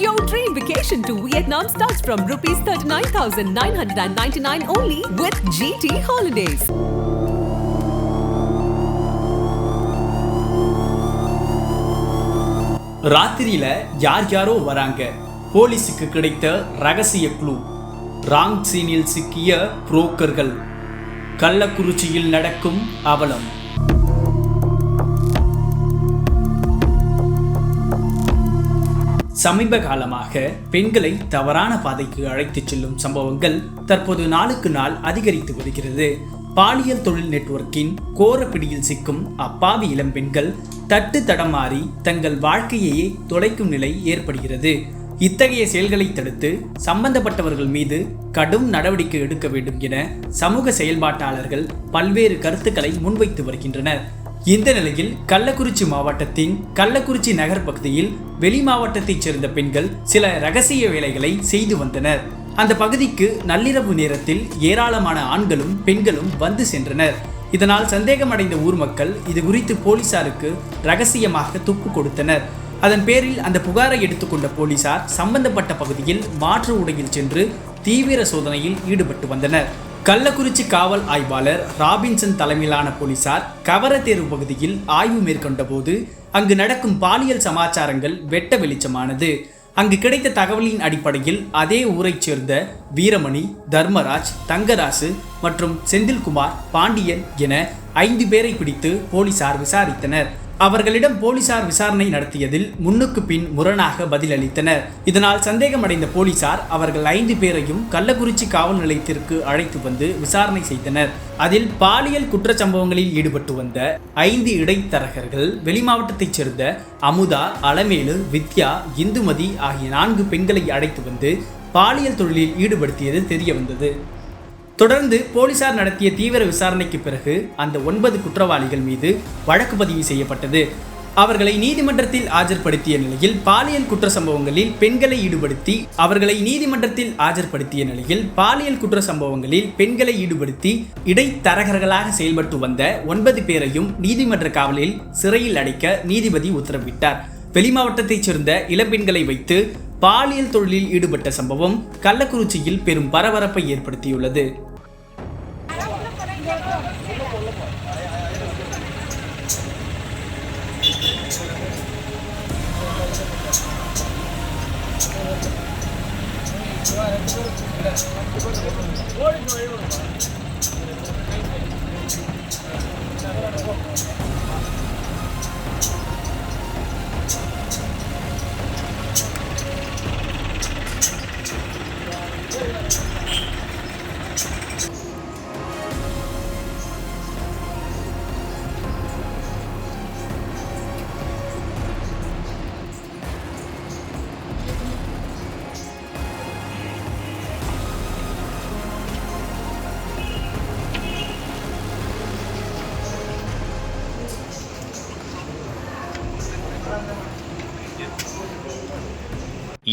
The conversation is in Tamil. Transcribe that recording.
Your dream vacation to Vietnam starts from rupees 39,999 only with GT Holidays. ராத்திரியில யார் யாரோ வராங்க. போலீஸுக்கு கிடைத்த ரகசிய குழு ராங் சீனில் சிக்கிய புரோக்கர்கள் கள்ளக்குறிச்சியில் நடக்கும் அவலம். சமீப காலமாக பெண்களை தவறான பாதைக்கு அழைத்துச் செல்லும் சம்பவங்கள் தற்போது நாளுக்கு நாள் அதிகரித்து வருகிறது. பாலியல் தொழில் நெட்வொர்க்கின் கோர பிடியில் சிக்கும் அப்பாவி இளம் பெண்கள் தட்டு தடமாறி தங்கள் வாழ்க்கையையே தொலைக்கும் நிலை ஏற்படுகிறது. இத்தகைய செயல்களை தடுத்து சம்பந்தப்பட்டவர்கள் மீது கடும் நடவடிக்கை எடுக்க வேண்டும் என சமூக செயல்பாட்டாளர்கள் பல்வேறு கருத்துக்களை முன்வைத்து வருகின்றனர். இந்த நிலையில் கள்ளக்குறிச்சி மாவட்டத்தின் கள்ளக்குறிச்சி நகர் பகுதியில் வெளி மாவட்டத்தைச் சேர்ந்த பெண்கள் சில ரகசிய வேலைகளை செய்து வந்தனர். அந்த பகுதிக்கு நள்ளிரவு நேரத்தில் ஏராளமான ஆண்களும் பெண்களும் வந்து சென்றனர். இதனால் சந்தேகமடைந்த ஊர் மக்கள் இது குறித்து போலீசாருக்கு ரகசியமாக துப்பு கொடுத்தனர். அதன் பேரில் அந்த புகாரை எடுத்துக்கொண்ட போலீசார் சம்பந்தப்பட்ட பகுதியில் மாற்று உடையில் சென்று தீவிர சோதனையில் ஈடுபட்டு வந்தனர். கள்ளக்குறிச்சி காவல் ஆய்வாளர் ராபின்சன் தலைமையிலான போலீசார் கவரத்தேர்வு பகுதியில் ஆய்வு மேற்கொண்ட போது அங்கு நடக்கும் பாலியல் சமாச்சாரங்கள் வெட்ட வெளிச்சமானது. அங்கு கிடைத்த தகவலின் அடிப்படையில் அதே ஊரைச் சேர்ந்த வீரமணி தர்மராஜ் தங்கராசு மற்றும் செந்தில்குமார் பாண்டியன் என ஐந்து பேரை பிடித்து போலீசார் விசாரித்தனர். அவர்களிடம் போலீசார் விசாரணை நடத்தியதில் முன்னுக்கு பின் முரணாக பதிலளித்தனர். இதனால் சந்தேகமடைந்த போலீசார் அவர்கள் ஐந்து பேரையும் கள்ளக்குறிச்சி காவல் நிலையத்திற்கு அழைத்து வந்து விசாரணை செய்தனர். அதில் பாலியல் குற்றச்சம்பவங்களில் ஈடுபட்டு வந்த ஐந்து இடைத்தரகர்கள் வெளிமாவட்டத்தைச் சேர்ந்த அமுதா அலமேலு வித்யா இந்துமதி ஆகிய நான்கு பெண்களை அழைத்து வந்து பாலியல் தொழிலில் ஈடுபடுத்தியது தெரிய வந்தது தொடர்ந்து போலீசார் நடத்திய தீவிர விசாரணைக்கு பிறகு அந்த ஒன்பது குற்றவாளிகள் மீது வழக்கு பதிவு செய்யப்பட்டது. அவர்களை நீதிமன்றத்தில் ஆஜர்படுத்திய நிலையில் பாலியல் குற்ற சம்பவங்களில் பெண்களை ஈடுபடுத்தி அவர்களை நீதிமன்றத்தில் ஆஜர்படுத்திய நிலையில் பாலியல் குற்ற சம்பவங்களில் பெண்களை ஈடுபடுத்தி இடைத்தரகர்களாக செயல்பட்டு வந்த ஒன்பது பேரையும் நீதிமன்ற காவலில் சிறையில் அடைக்க நீதிபதி உத்தரவிட்டார். வெளிமாவட்டத்தைச் சேர்ந்த இளம்பெண்களை வைத்து பாலியல் தொழிலில் ஈடுபட்ட சம்பவம் கள்ளக்குறிச்சியில் பெரும் பரபரப்பை ஏற்படுத்தியுள்ளது.